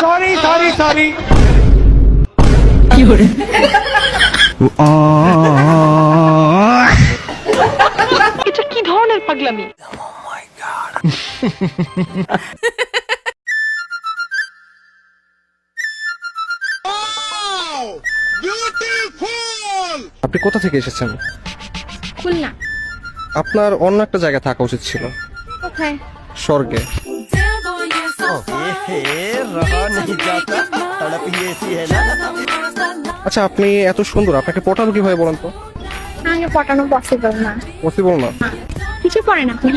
Sorry sorry sorry এটা কি ধরনের পাগলামি? আপনি কোথা থেকে এসেছেন? খুলনা। আপনার অন্য একটা জায়গায় থাকা উচিত ছিল। কোথায়? স্বর্গে। আচ্ছা আপনি এত সুন্দর আপনাকে পটাবো কীভাবে বলেন তো? আগে পটানো পসিবল না। পসিবল না? কিছু পড়েন আপনি?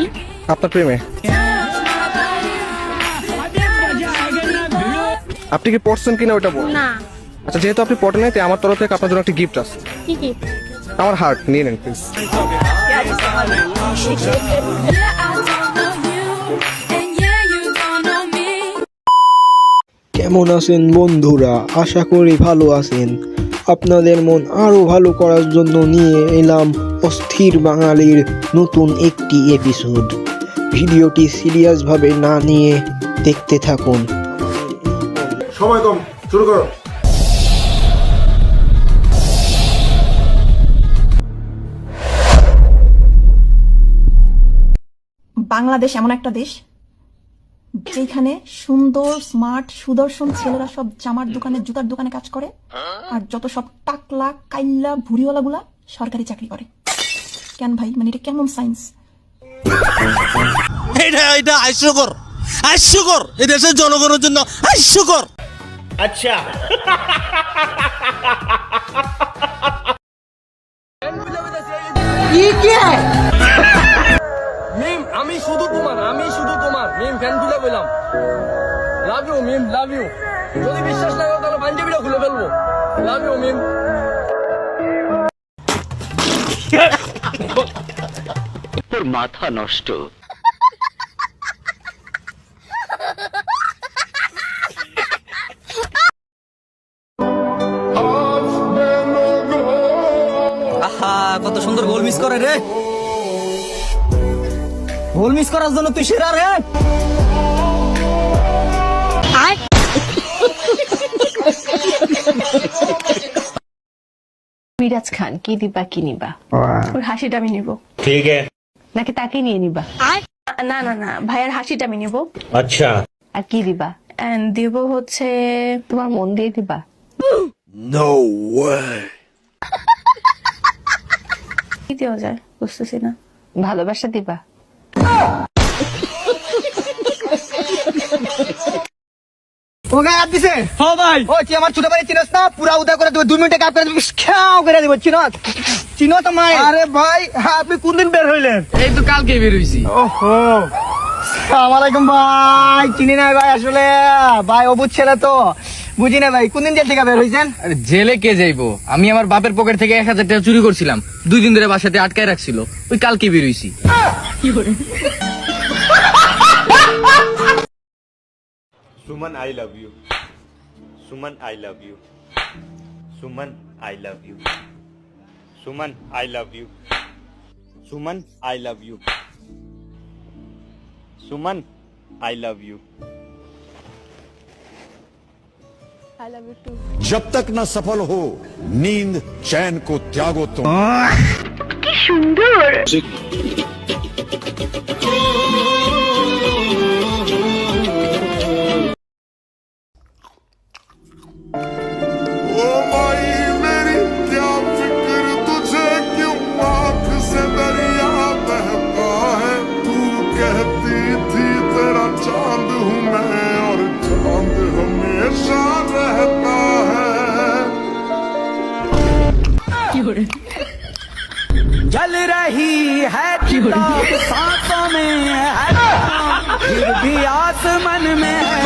আপনার প্রেমে? আপনি কি পড়ছেন কিনা ওটা বল না। আচ্ছা যেহেতু আপনি পড়েন নাই তাই আমার তরফ থেকে আপনার জন্য একটা গিফট আছে। কি কি আমার হার্ট নিয়ে নেন প্লিজ কেমন আছেন বন্ধুরা? আশা করি ভালো আছেন। আপনাদের মন আরও ভালো করার জন্য নিয়ে এলাম অস্থির বাঙালির নতুন একটি এপিসোড ভিডিওটি সিরিয়াসভাবে না নিয়ে দেখতে থাকুন। সময় কম শুরু করো। বাংলাদেশ এমন একটা দেশ যেখানে সুন্দর স্মার্ট সুদর্শন ছেলেরা সব জামার দোকানে জুতার দোকানে কাজ করে। আর যত সব টাকলা কাইল্লা ভুড়িওয়ালা গুলা সরকারি চাকরি করে। কেন ভাই? মানে এটা কেমন সায়েন্স এটা এটা হাস্যকর। হাস্যকর। এই দেশের জনগণের জন্য হাস্যকর। মিম আমি শুধু তোমার আমি শুধু তোমার। মিম ফ্যান খুলে বললাম। Love you meme love you যদি বিশ্বাস না করো তাহলে পাঞ্জাবিটা খুলে ফেলব। লাভ ইউ মিম আহা কত সুন্দর গোল মিস করে রে। গোল মিস করার জন্য তুই সেরা রে। মিরাজ খান কি দিবা কি নিবা? ওর হাসিটা আমি নিব। নাকি তাকে নিয়ে নিবা? না না না ভাইয়ার হাসিটা আমি নিব। আচ্ছা। আর কি দিবা? এন্ড দিব হচ্ছে তোমার মন দিয়ে দিবা? কি দেওয়া যায়? বুঝতেছি না। ভালোবাসা দিবা? ওকে হাত দিছে। হ্যাঁ ভাই। ও তুই আমার ছোট ভাই চিনস না? পুরা উদা করে দেবো দুই মিনিটে করে দেবো খেয়াও করে দেবো চিনো চিনো তো মাই আরে ভাই হ্যাঁ আপনি কোন দিন বের হইলেন? এই তো কালকে বের হইছি। ওহো। ভাই চিনি না ভাই আসলে। ভাই ছেলে তো। বুঝি না ভাই কোনদিন জেল থেকে বের হয়েছেন জেলে কে যাইবো? আমি আমার বাপের পকেট থেকে এক হাজার টাকা চুরি করছিলাম। দুই দিন ধরে বাসাতে আটকায় রাখছিল। ওই কালকে বেরুইছি Suman I love you Suman I love you Suman I love you Suman I love you Suman I love you Suman I love you जब तक ना सफल हो नींद चैन को त्यागो तुम। तो। सुंदर। जल रही है चिता सांसों में है फिर भी आसमान में है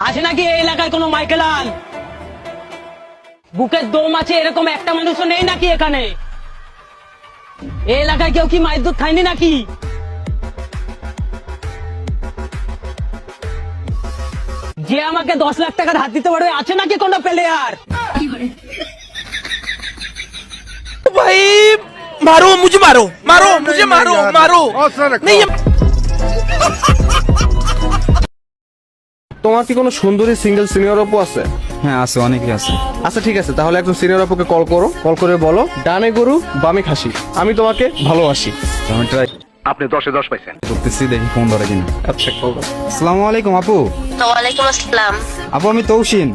আছে নাকি এই এলাকায় কোনো মাইকেলাল বুকের দম আছে এরকম একটা মানুষও নেই নাকি এখানে এই এলাকায় কেউ কি মায়ের দুধ খায়নি নাকি যে আমাকে দশ লাখ টাকার হাত দিতে পারবে আছে নাকি কোনো প্লেয়ার ভাই मारो मुझे मारो मारो मुझे मारो मारो नहीं তোমার কি কোনো সুন্দরী সিঙ্গেল সিনিয়র অপু আছে হ্যাঁ আছে অনেকে আছে আচ্ছা ঠিক আছে তাহলে একজন সিনিয়র আপুকে কল করো কল করে বলো ডানে গরু বামে খাসি আমি তোমাকে ভালোবাসি আমি ট্রাই আপনি দশে দশ পাইছেন। করতেছি দেখি ফোন ধরে কিনা। আচ্ছা কল আসসালামু আলাইকুম আপু। ওয়ালাইকুম আসসালাম। আপু আমি তৌসিন।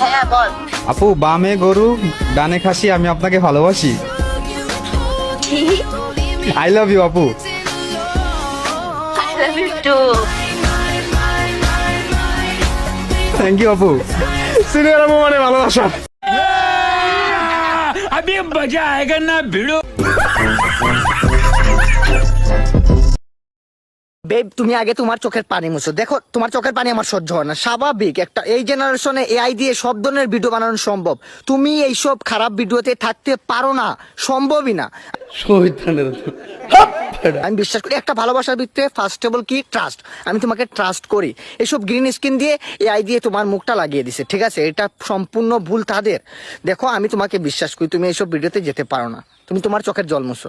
হ্যাঁ বল। আপু বামে গরু ডানে খাসি আমি আপনাকে ভালোবাসি। আই লাভ ইউ আপু। I love you too thank you আপু। সিনিয়র আপু মানে ভালোবাসা। বেব তুমি আগে তোমার চোখের পানি মুছো। দেখো তোমার চোখের পানি আমার সহ্য হয় না। স্বাভাবিক একটা এই জেনারেশনে এআই দিয়ে সব ধরনের ভিডিও বানানো সম্ভব। তুমি এইসব খারাপ ভিডিওতে থাকতে পারো না সম্ভবই না। আমি বিশ্বাস করি একটা ভালোবাসার ভিতরে ফার্স্ট অফ অল কি? ট্রাস্ট আমি তোমাকে ট্রাস্ট করি। এইসব গ্রিন স্ক্রিন দিয়ে এআই দিয়ে তোমার মুখটা লাগিয়ে দিছে ঠিক আছে? এটা সম্পূর্ণ ভুল তাদের। দেখো আমি তোমাকে বিশ্বাস করি তুমি এইসব ভিডিওতে যেতে পারো না। তুমি তোমার চোখের জল মুছো।